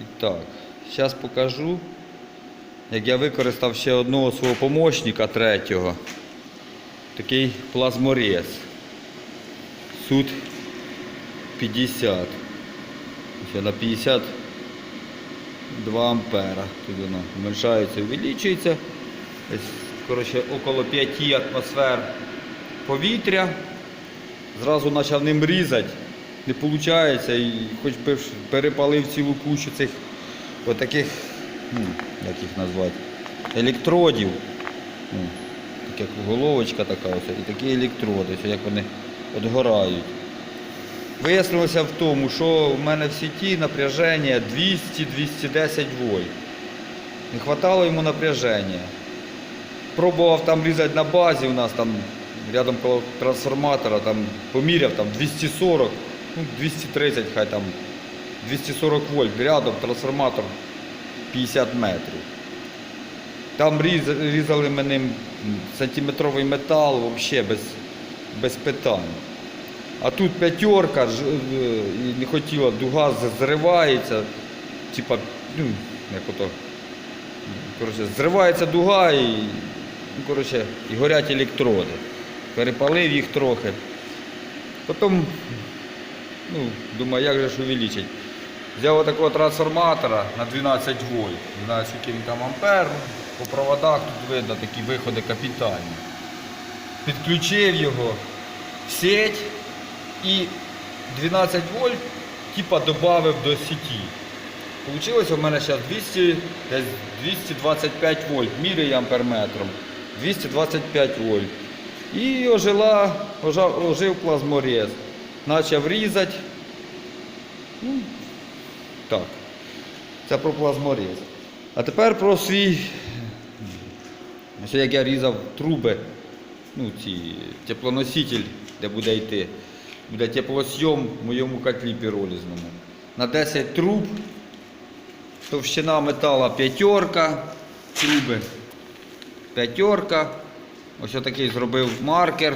І так, зараз покажу, як я використав ще одного свого помощника третього. Такий плазморез. Суд 50. Ще на 52 ампера. Тут воно зменшається, увеличується. Коротше, около 5 атмосфер повітря. Зразу почав ним різати. Не виходить, і хоч би перепалив цілу кучу цих отаких, ну, як їх назвати, електродів. Ну, так як головочка така ось, і такі електроди, ось як вони відгорають. Вияснилося в тому, що в мене в сіті напряження 200-210 вольт. Не вистачало йому напряження. Пробував там різати на базі, у нас там рядом трансформатора, там поміряв там 240, ну 230 хай там, 240 вольт, рядом трансформатор 50 метрів. Там різали ми ним сантиметровий метал взагалі без, без питань. А тут п'ятерка е, не хотіла, дуга зривається, типа, ну, як ото, коротше, зривається дуга і, ну, коротше, і горять електроди. Перепалив їх трохи. Потім, ну, думаю, як же ж увеличить. Взяв такого трансформатора на 12 вольт. Не знаю, скільки він там ампер. По проводах тут видно такі виходи капітальні. Підключив його в сеть і 12 вольт типа додав до сіті. Получилось у мене зараз 200, десь 225 вольт, міряю амперметром. 225 вольт. І ожила, ожив плазморез. Почав різати. Ну, так. Це про плазморез. А тепер про свій. Ось як я різав труби, ну, ці, теплоноситель, де буде йти. Буде теплосйом в моєму котлі піролізному. На 10 труб. Товщина метала п'ятерка, труби. П'ятерка. Ось отакий зробив маркер.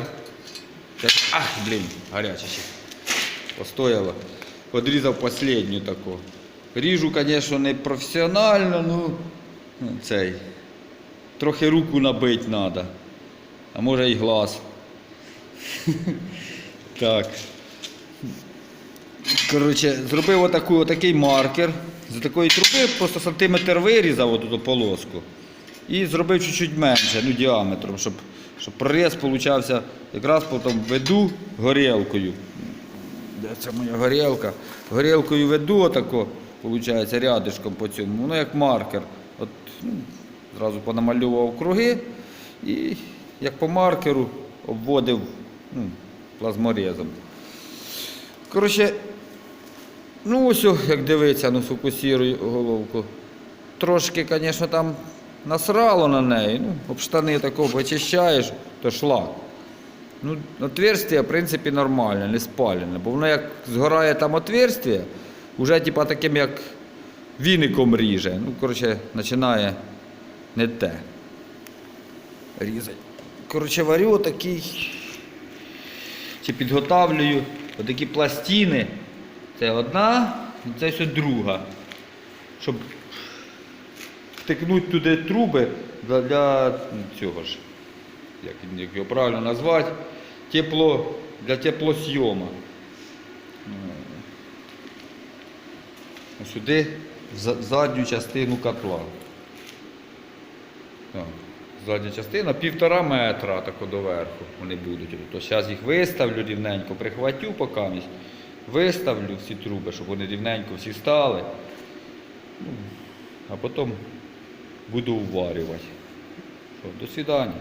Ах, блін, гаряче ще. Постояло. Подрізав останню таку. Ріжу, звісно, не професіонально, ну цей. Трохи руку набити треба. А може і глаз. Так. Коротше, зробив отаку, отакий маркер. З такої труби просто сантиметр вирізав оту полоску. І зробив чуть-чуть менше, ну, діаметром, щоб, щоб проріз получався якраз потім веду горілкою. Де це моя горілка? Горілкою веду отако, виходить, рядишком по цьому. Воно як маркер. От, ну, зразу понамальовував круги і як по маркеру обводив ну, плазморезом. Коротше, ну ось, як дивиться, ну фокусірую головку. Трошки, звісно, там насрало на неї. Ну, об штани тако вичищаєш, то шлак. Ну, отверстие, в принципі, нормальне, не спалене. Бо воно як згорає там отверстие, вже типа таким як віником ріже. Ну, коротше, починає не те. Різати. Коротше, варю такий. Чи підготавлюю отакі пластини. Це одна, це все друга. Щоб втикнути туди труби для, цього ж як, його правильно назвати, тепло, для теплосйома. Сюди в задню частину котла. Задня частина півтора метра тако доверху вони будуть. То зараз їх виставлю рівненько, прихватю покамість, виставлю всі труби, щоб вони рівненько всі стали. Ну, а потім буду вварювати. Що, до свидання.